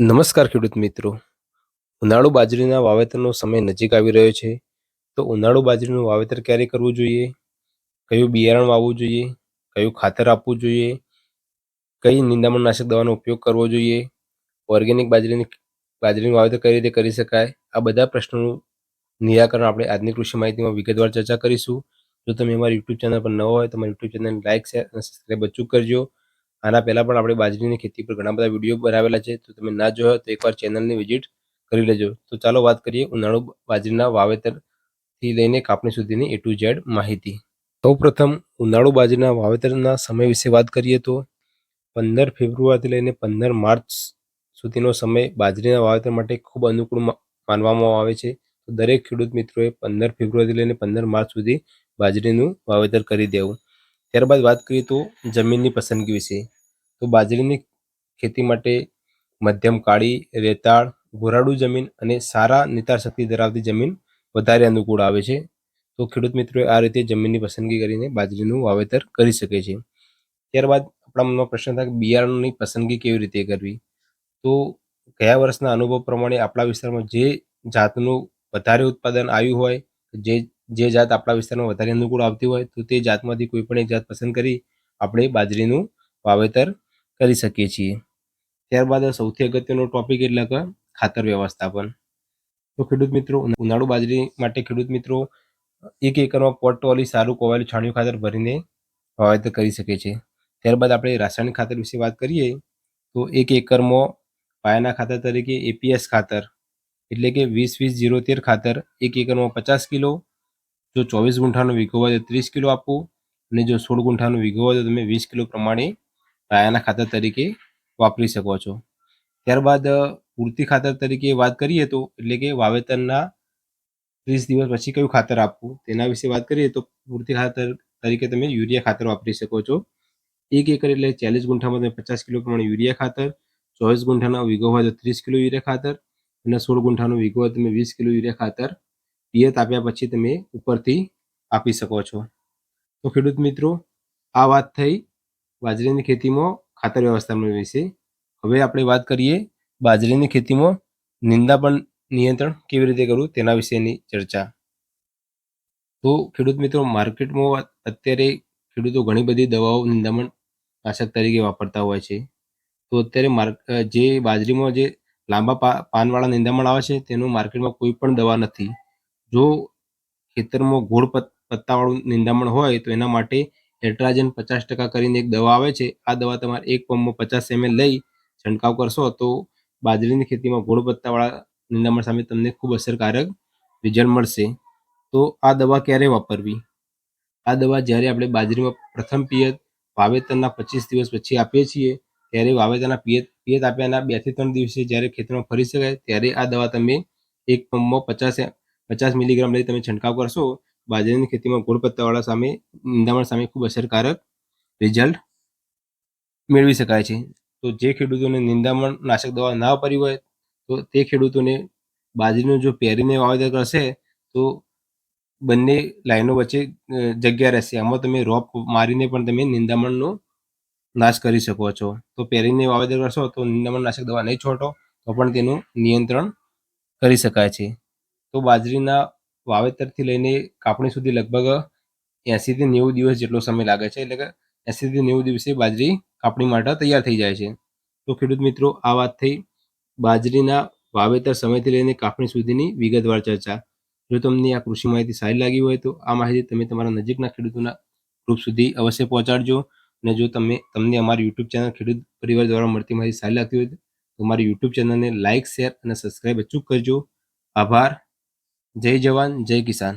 નમસ્કાર ખેડૂત મિત્રો. ઉનાળુ બાજરીના વાવેતરનો સમય નજીક આવી રહ્યો છે. તો ઉનાળુ બાજરીનું વાવેતર ક્યારે કરવું જોઈએ? કયું બિયારણ વાવવું જોઈએ? કયું ખાતર આપવું જોઈએ? કઈ નિંદામણનાશક દવાનો ઉપયોગ કરવો જોઈએ? ઓર્ગેનિક બાજરીની બાજરીનું વાવેતર કઈ રીતે કરી શકાય? આ બધા પ્રશ્નોનું નિરાકરણ આપણે આજની કૃષિ માહિતીમાં વિગતવાર ચર્ચા કરીશું. જો તમે અમારી યુટ્યુબ ચેનલ પર નવો હોય તો અમારી યુટ્યુબ ચેનલ લાઇક શેર અને સબસ્ક્રાઈબ અચૂક કરજો. આના પહેલાં પણ આપણે બાજરીની ખેતી પર ઘણા બધા વીડિયો બનાવેલા છે, તો તમે ના જોયો તો એકવાર ચેનલની વિઝિટ કરી લેજો. તો ચાલો વાત કરીએ ઉનાળુ બાજરીના વાવેતરથી લઈને કાપણી સુધીની એ ટુ ઝેડ માહિતી. સૌપ્રથમ ઉનાળુ બાજરીના વાવેતરના સમય વિશે વાત કરીએ તો પંદર ફેબ્રુઆરીથી લઈને પંદર માર્ચ સુધીનો સમય બાજરીના વાવેતર માટે ખૂબ અનુકૂળ માનવામાં આવે છે. તો દરેક ખેડૂત મિત્રોએ પંદર ફેબ્રુઆરીથી લઈને પંદર માર્ચ સુધી બાજરીનું વાવેતર કરી દેવું. ત્યારબાદ વાત કરીએ તો જમીનની પસંદગી વિશે. તો બાજરીની ખેતી માટે મધ્યમ કાળી, રેતાળ ગોરાડુ જમીન અને સારા નિતાર શક્તિ ધરાવતી જમીન વધારે અનુકૂળ આવે છે. તો ખેડૂત મિત્રોએ આ રીતે જમીનની પસંદગી કરીને બાજરીનું વાવેતર કરી શકે છે. ત્યારબાદ આપણા મનમાં પ્રશ્ન થાય કે બિયારણની પસંદગી કેવી રીતે કરવી? તો ગયા વર્ષના અનુભવ પ્રમાણે આપણા વિસ્તારમાં જે જાતનું વધારે ઉત્પાદન આવ્યું હોય, જે જે જાત આપણા વિસ્તારમાં વધારે અનુકૂળ આવતી હોય, તો તે જાતમાંથી કોઈ પણ એક જાત પસંદ કરી આપણે બાજરીનું વાવેતર કરી શકીએ છીએ. ત્યારબાદ સૌથી અગત્યનો ટોપિક એટલે કે ખાતર વ્યવસ્થાપન. તો ખેડૂત મિત્રો ઉનાળુ બાજરી માટે ખેડૂત મિત્રો, એક એકરમાં પોટવાળી સારું કોવાયેલું છાણિયું ખાતર ભરીને વાવેતર કરી શકે છે ત્યારબાદ આપણે રાસાયણિક ખાતર વિશે વાત કરીએ, તો એક એકરમાં પાયાના ખાતર તરીકે એપીએસ ખાતર, એટલે કે વીસ વીસ જીરો તેર ખાતર, એક એકરમાં પચાસ કિલો. જો ચોવીસ ગુંઠાનો વીઘો હોય તો ત્રીસ કિલો આપવું, અને જો સોળ ગુંઠાનો વીઘો હોય તો તમે વીસ કિલો પ્રમાણે પાયાના ખાતર તરીકે વાપરી શકો છો. ત્યારબાદ પૂરતી ખાતર તરીકે વાત કરીએ તો, એટલે કે વાવેતરના ત્રીસ દિવસ પછી કયું ખાતર આપવું, તેના વિશે વાત કરીએ તો, પૂરતી ખાતર તરીકે તમે યુરિયા ખાતર વાપરી શકો છો. એક એકર એટલે ચાલીસ ગુંઠામાં તમે પચાસ કિલો પ્રમાણે યુરિયા ખાતર, ચોવીસ ગુંઠાના વીઘો હોય તો ત્રીસ કિલો યુરિયા ખાતર અને સોળ ગુંઠાનો વીઘો હોય તમે વીસ કિલો યુરિયા ખાતર પિયત આપ્યા પછી તમે ઉપરથી આપી શકો છો. તો ખેડૂત મિત્રો, આ વાત થઈ. બાજરીની ખેતીમાં ખાતર વ્યવસ્થાપન વિશે હવે આપણે વાત કરીએ બાજરીની ખેતીમાં નિંદાપણ નિયંત્રણ કેવી રીતે કરવું તેના વિશેની ચર્ચા. તો ખેડૂત મિત્રો, માર્કેટમાં અત્યારે ખેડૂતો ઘણી બધી દવાઓ નિંદામણ નાશક તરીકે વાપરતા હોય છે. તો અત્યારે માર્ક, જે બાજરીમાં જે લાંબા પાનવાળા નિંદામણ આવે છે, તેનું માર્કેટમાં કોઈ પણ દવા નથી. જો ખેતરમાં ગોળ પત્તાવાળું નિંદામણ હોય તો એના માટે એટ્રાજન પચાસ ટકા કરીને એક દવા આવે છે, આ દવા તમારે એક પંપમાં પચાસ એમએલ લઈ છંટકાવ કરશો તો બાજરીની ખેતીમાં ગુણવત્તાવાળા નિંદામણ સામે તમને ખૂબ અસરકારક રિઝલ્ટ મળશે. તો આ દવા ક્યારે વાપરવી? આ દવા જ્યારે આપણે બાજરીમાં પ્રથમ પિયત વાવેતરના પચીસ દિવસ પછી આપીએ છીએ, ત્યારે વાવેતરના પિયત પિયત આપ્યાના બેથી ત્રણ દિવસે જ્યારે ખેતરમાં ફરી શકાય, ત્યારે આ દવા તમે એક પંપમાં પચાસ પચાસ મિલીગ્રામ લઈ તમે છંટકાવ કરશો બાજરીની ખેતીમાં ગોળ સામે, નિંદામણ સામે ખૂબ અસરકારક રિઝલ્ટ મેળવી શકાય છે. તો જે ખેડૂતોને નિંદામણ નાશક દવા ના વાપરી હોય, તો તે ખેડૂતોને બાજરીનું જો પહેરીને વાવેતર કરશે, તો બંને લાઈનો વચ્ચે જગ્યા રહેશે. આમાં તમે રોપ મારીને પણ તમે નિંદામણનો નાશ કરી શકો છો. તો પહેરીને વાવેતર કરશો, તો નિંદામણ નાશક દવા નહીં છોટો તો પણ તેનું નિયંત્રણ કરી શકાય છે. તો બાજરીના વાવેતરથી લઈને કાપણી સુધી લગભગ એંસીથી નેવું દિવસ જેટલો સમય લાગે છે. એટલે કે એંસીથી નેવું દિવસે બાજરી કાપણી માટે તૈયાર થઈ જાય છે. તો ખેડૂત મિત્રો, આ વાત થઈ બાજરીના વાવેતર સમયથી લઈને કાપણી સુધીની વિગતવાર ચર્ચા. જો તમને આ કૃષિ માહિતી સારી લાગી હોય તો આ માહિતી તમે તમારા નજીકના ખેડૂતોના ગ્રુપ સુધી અવશ્ય પહોંચાડજો. અને જો તમે, તમને અમારી યુટ્યુબ ચેનલ ખેડૂત પરિવાર દ્વારા મળતી માહિતી સારી લાગતી હોય તો અમારી યુટ્યુબ ચેનલને લાઇક શેર અને સબસ્ક્રાઇબ અચૂક કરજો. આભાર. જય જવાન જય કિસાન